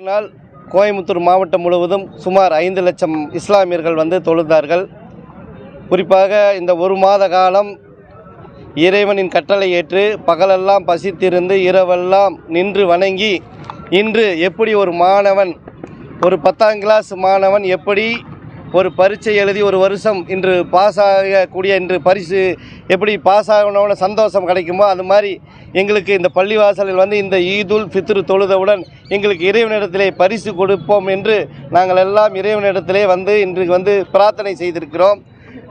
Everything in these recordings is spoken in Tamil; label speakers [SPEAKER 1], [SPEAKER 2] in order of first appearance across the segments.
[SPEAKER 1] நாள் கோயம்புத்தூர் மாவட்டம் முழுவதும் சுமார் ஐந்து லட்சம் இஸ்லாமியர்கள் வந்து தொழுந்தார்கள் குறிப்பாக இந்த ஒரு மாத காலம் இறைவனின் கட்டளை ஏற்று பகலெல்லாம் பசித்திருந்து இரவெல்லாம் நின்று வணங்கி இன்று எப்படி ஒரு மாணவன் ஒரு பத்தாம் கிளாஸ் மாணவன் எப்படி ஒரு பரீட்சை எழுதி ஒரு வருஷம் இன்று பாஸ் ஆகக்கூடிய இன்று பரிசு எப்படி பாஸ் ஆகணும்னு சந்தோஷம் கிடைக்குமோ அது மாதிரி எங்களுக்கு இந்த பள்ளிவாசலில் வந்து இந்த ஈதுல் ஃபித்ரு தொழுதவுடன் எங்களுக்கு இறைவனிடத்திலே பரிசு கொடுப்போம் என்று நாங்கள் எல்லாம் இறைவனிடத்திலே வந்து இன்றைக்கு வந்து பிரார்த்தனை செய்திருக்கிறோம்.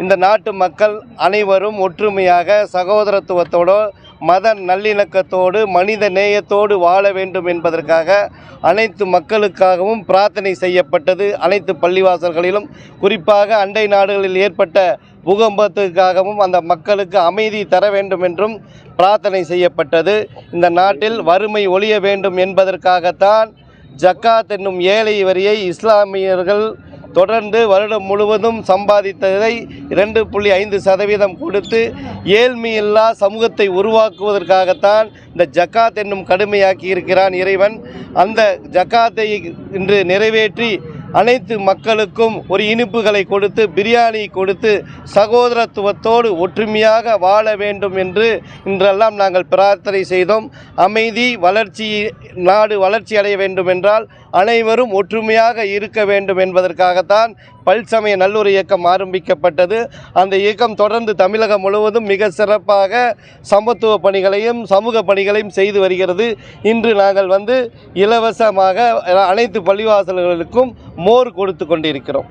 [SPEAKER 1] இந்த நாட்டு மக்கள் அனைவரும் ஒற்றுமையாக சகோதரத்துவத்தோடு மத நல்லிணக்கத்தோடு மனித நேயத்தோடு வாழ வேண்டும் என்பதற்காக அனைத்து மக்களுக்காகவும் பிரார்த்தனை செய்யப்பட்டது. அனைத்து பள்ளிவாசல்களிலும் குறிப்பாக அண்டை நாடுகளில் ஏற்பட்ட பூகம்பத்துக்காகவும் அந்த மக்களுக்கு அமைதி தர வேண்டும் என்றும் பிரார்த்தனை செய்யப்பட்டது. இந்த நாட்டில் வறுமை ஒழிய வேண்டும் என்பதற்காகத்தான் ஜக்காத் என்னும் ஏழை வரியை இஸ்லாமியர்கள் தொடர்ந்து வருடம் முழுவதும் சம்பாதித்ததை இரண்டு புள்ளி ஐந்து சதவீதம் கொடுத்து ஏழ்மையில்லா சமூகத்தை உருவாக்குவதற்காகத்தான் இந்த ஜக்காத் என்னும் கடுமையாக்கி இருக்கிறான் இறைவன். அந்த ஜக்காத்தை இன்று நிறைவேற்றி அனைத்து மக்களுக்கும் ஒரு இனிப்புகளை கொடுத்து பிரியாணி கொடுத்து சகோதரத்துவத்தோடு ஒற்றுமையாக வாழ வேண்டும் என்று இன்றெல்லாம் நாங்கள் பிரார்த்தனை செய்தோம். அமைதி வளர்ச்சி நாடு வளர்ச்சி அடைய வேண்டும் என்றால் அனைவரும் ஒற்றுமையாக இருக்க வேண்டும் என்பதற்காகத்தான் பல்சமய நல்லொரு இயக்கம் ஆரம்பிக்கப்பட்டது. அந்த இயக்கம் தொடர்ந்து தமிழகம் முழுவதும் மிக சிறப்பாக சமத்துவ பணிகளையும் சமூக பணிகளையும் செய்து வருகிறது. இன்று நாங்கள் வந்து இலவசமாக அனைத்து பள்ளிவாசல்களுக்கும் மோர் கொடுத்து கொண்டிருக்கிறோம்.